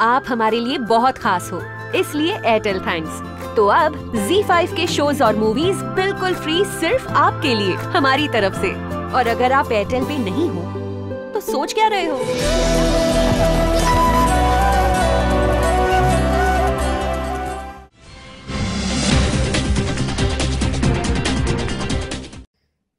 आप हमारे लिए बहुत खास हो। इसलिए एयरटेल थैंक्स तो अब Z5 के शोज़ और मूवीज़ बिल्कुल फ्री सिर्फ़ आपके लिए, हमारी तरफ़ से। और अगर आप एयरटेल पे नहीं हो तो सोच क्या रहे हो?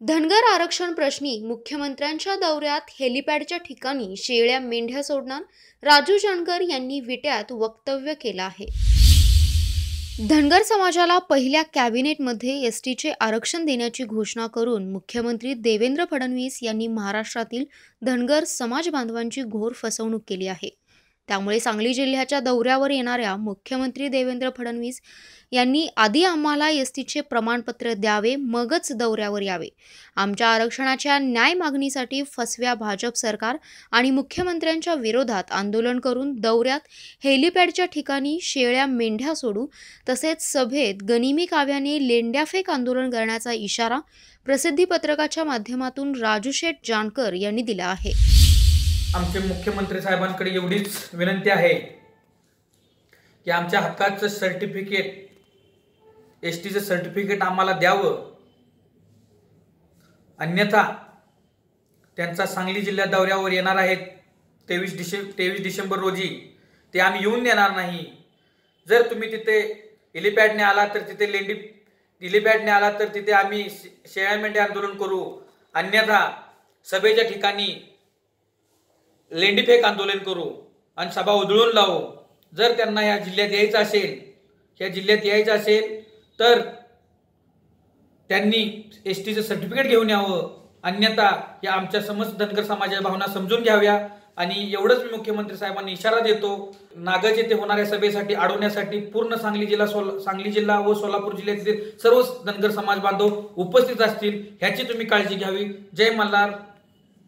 धनगर आरक्षण प्रश्नी मुख्यमंत्र्यांच्या दौऱ्यात हेलिपॅडच्या ठिकाणी शेळ्या मेंढ्या सोडणार राजू जानकर यांनी विट्यात वक्तव्य केलं आहे. धनगर समाजाला पहिल्या कॅबिनेटमध्ये एस टीचे आरक्षण देण्याची घोषणा करून मुख्यमंत्री देवेंद्र फडणवीस यांनी महाराष्ट्रातील धनगर समाज बांधवांची घोर फसवणूक केली आहे. त्यामुळे सांगली जिल्ह्याच्या दौऱ्यावर येणाऱ्या मुख्यमंत्री देवेंद्र फडणवीस यांनी आधी आम्हाला एस टीचे प्रमाणपत्र द्यावे मगच दौऱ्यावर यावे. आमच्या आरक्षणाच्या न्याय मागणीसाठी फसव्या भाजप सरकार आणि मुख्यमंत्र्यांच्या विरोधात आंदोलन करून दौऱ्यात हेलिपॅडच्या ठिकाणी शेळ्या मेंढ्या सोडू तसेच सभेत गनिमी काव्याने लेंड्याफेक आंदोलन करण्याचा इशारा प्रसिद्धीपत्रकाच्या माध्यमातून राजूशेठ जानकर यांनी दिला आहे. आमचे मुख्यमंत्री साहेबांकडे एवढीच विनंती आहे की आमच्या हक्काचं सर्टिफिकेट एस टीचं सर्टिफिकेट आम्हाला द्यावं. अन्यथा त्यांचा सांगली जिल्ह्यात दौऱ्यावर येणार आहेत. तेवीस डिशे तेवीस डिसेंबर रोजी ते आम्ही येऊन देणार नाही. जर तुम्ही तिथे हेलिपॅडने आला तर तिथे लेंडी हेलिपॅडने आला तर तिथे आम्ही शे- शेळ्या मेंढ्या आंदोलन करू. अन्यथा सभेच्या ठिकाणी लेंडीफेक आंदोलन करू आणि सभा उधळून लावू. जर त्यांना या जिल्ह्यात यायचं असेल या जिल्ह्यात यायचं असेल तर त्यांनी एस टीचं सर्टिफिकेट घेऊन यावं. अन्यथा या आमच्या समस्त धनगर समाजाच्या भावना समजून घ्याव्या. आणि एवढंच मी मुख्यमंत्री साहेबांनी इशारा देतो. नागज येथे होणाऱ्या सभेसाठी अडवण्यासाठी पूर्ण सांगली जिल्हा सोला सांगली जिल्हा व सोलापूर जिल्ह्यातील सर्व धनगर समाज बांधव उपस्थित असतील ह्याची तुम्ही काळजी घ्यावी. जय मल्हार.